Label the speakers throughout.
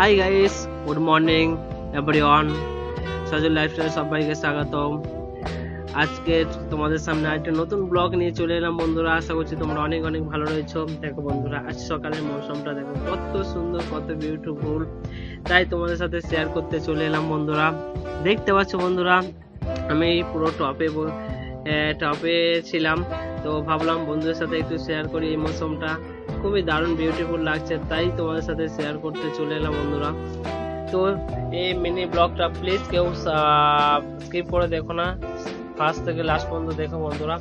Speaker 1: Hi guys good morning everyone Sajal lifestyle সবাইকে স্বাগতম। আজকে তোমাদের সামনে একটা নতুন ব্লগ নিয়ে চলে এলাম বন্ধুরা। আশা করছি তোমরা অনেক অনেক ভালো রয়েছো। দেখো বন্ধুরা, আজ সকালের মৌসুমটা দেখো, কত সুন্দর, কত বিউটিফুল তাই তোমাদের সাথে শেয়ার করতে চলে এলাম বন্ধুরা। দেখতে পাচ্ছ বন্ধুরা, আমি পুরো টপে টপে ছিলাম। তো ভাবলাম বন্ধুদের সাথে একটু শেয়ার করি এই মৌসুমটা। খুবই দারুণ বিউটিফুল লাগছে, তাই তোমাদের সাথে শেয়ার করতে চলে এলাম বন্ধুরা। তো এই মিনি ব্লগটা প্লিজ কেউ স্কিপ করে দেখো না। ফার্স্ট থেকে লাস্ট পর্যন্ত দেখো বন্ধুরা।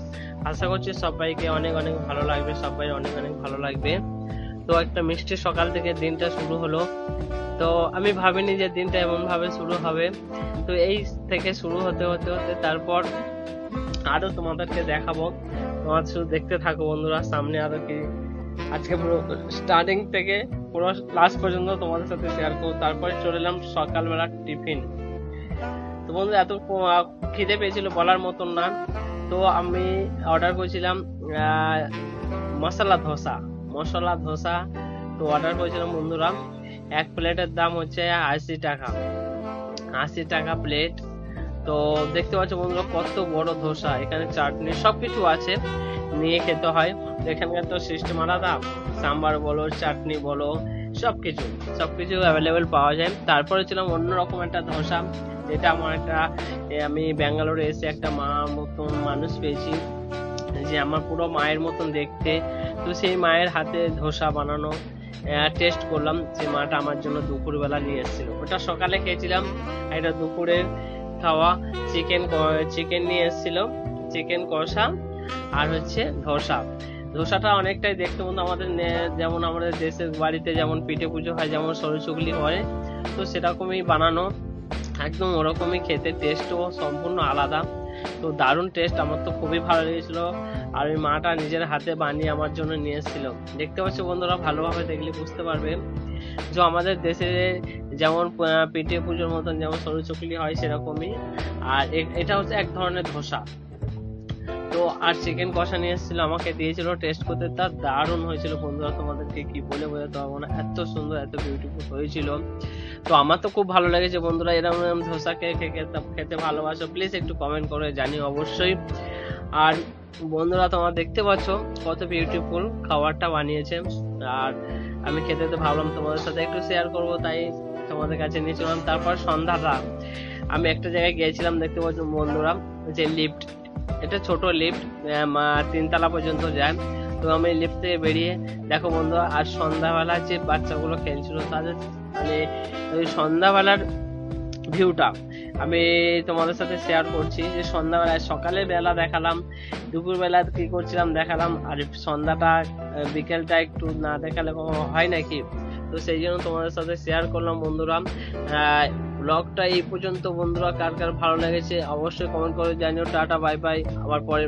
Speaker 1: আশা করছি সবাইকে অনেক অনেক ভালো লাগবে, সবাই অনেক অনেক ভালো লাগবে। তো একটা মিষ্টি সকাল থেকে দিনটা শুরু হলো। তো আমি ভাবিনি যে দিনটা এমন ভাবে শুরু হবে। তো এই থেকে শুরু হতে হতে হতে তারপর আরও তোমাদেরকে দেখাবো। তোমার শুধু দেখতে থাকো বন্ধুরা, সামনে আরও কি? আজকে পুরো স্টার্টিং থেকে পুরো লাস্ট পর্যন্ত তোমাদের সাথে শেয়ার করব। তারপরে চলে এলাম সকালবেলা টিফিন। তো বন্ধু এত খিদে পেয়েছিল বলার মতন না। তো আমি অর্ডার করেছিলাম মশলা ধোসা। মশলা ধোসা তো অর্ডার করেছিলাম বন্ধুরা। এক প্লেটের দাম হচ্ছে আশি টাকা। আশি টাকা প্লেট তো দেখতে পাচ্ছ বন্ধুরা, কত বড় ধোসা। এখানে চাটনি সবকিছু আছে, নিয়ে খেতে হয়। এখানকার তো সিস্টেম আলাদা। সাম্বার বলো, চাটনি বলো, সবকিছু। সবকিছু অ্যাভেলেবেল পাওয়া যায়। তারপরে ছিলাম অন্যরকম একটা ধোসা, যেটা আমার একটা আমি ব্যাঙ্গালোরে এসে একটা মা মতন মানুষ পেয়েছি, যে আমার পুরো মায়ের মতন দেখতে। তো সেই মায়ের হাতে ধোসা বানানো টেস্ট করলাম। সেই মাটা আমার জন্য দুপুরবেলা নিয়ে এসেছিল। ওটা সকালে খেয়েছিলাম। এটা দুপুরে খাওয়া চিকেন চিকেন নিয়ে এসেছিল চিকেন কষা আর হচ্ছে ধোসা। ধোসাটা অনেকটাই দেখতে মতো আমাদের যেমন আমাদের দেশের বাড়িতে যেমন পিঠে পুজো হয়, যেমন সরুচুগলি হয়, তো সেরকমই বানানো, একদম ওরকমই খেতে টেস্টও সম্পূর্ণ আলাদা। তো দারুণ টেস্ট আমার তো খুবই ভালো লেগেছিল। আর ওই মাটা নিজের হাতে বানিয়ে আমার জন্য নিয়ে এসেছিল। দেখতে পাচ্ছ বন্ধুরা, ভালোভাবে দেখলে বুঝতে পারবে। যে আমাদের দেশে যেমন পিঠে পুজোর মতন যেমন সরু চকলি হয় সেরকমই। আর এটা হচ্ছে এক ধরনের ধোসা। তো আর চিকেন কষা নিয়ে এসেছিল, আমাকে দিয়েছিল টেস্ট করতে তার দারুণ হয়েছিল। বন্ধুরা, তোমাদেরকে কি বলে বোঝাতে পারব না, এত সুন্দর, এত বিউটিফুল হয়েছিল। তো আমার তো খুব ভালো লেগেছে বন্ধুরা এরকম এরকম ধোসা খেয়ে খেতে ভালোবাসো। প্লিজ একটু কমেন্ট করে জানি অবশ্যই। আর বন্ধুরা, তোমরা দেখতে পাচ্ছ কত বিউটিফুল খাবারটা বানিয়েছে। আর আমি খেতে তো ভাবলাম তোমাদের সাথে একটু শেয়ার করব, তাই তোমাদের কাছে নিয়ে চললাম তারপর সন্ধ্যাটা আমি একটা জায়গায় গিয়েছিলাম, দেখতে পাচ্ছ বন্ধুরা, যে লিফট এটা ছোট লিফট তিনতলা পর্যন্ত যায় তো আমি লিফট থেকে বেরিয়ে, দেখো বন্ধুরা আর সন্ধ্যাবেলা যে বাচ্চাগুলো খেলছিল তাদের মানে ওই সন্ধ্যাবেলার ভিউটা আমি তোমাদের সাথে শেয়ার করছি। যে সন্ধ্যাবেলায় সকালে বেলা দেখালাম, দুপুরবেলা কি করছিলাম দেখালাম, আর সন্ধ্যাটা বিকেলটা একটু না দেখালে হয় নাকি? তো সেই জন্য তোমাদের সাথে শেয়ার করলাম বন্ধুরা। ব্লগটা এই পর্যন্ত। বন্ধুরা, কার কার ভালো লেগেছে, অবশ্যই কমেন্ট করে জানিও। টাটা বাই বাই আবার পরে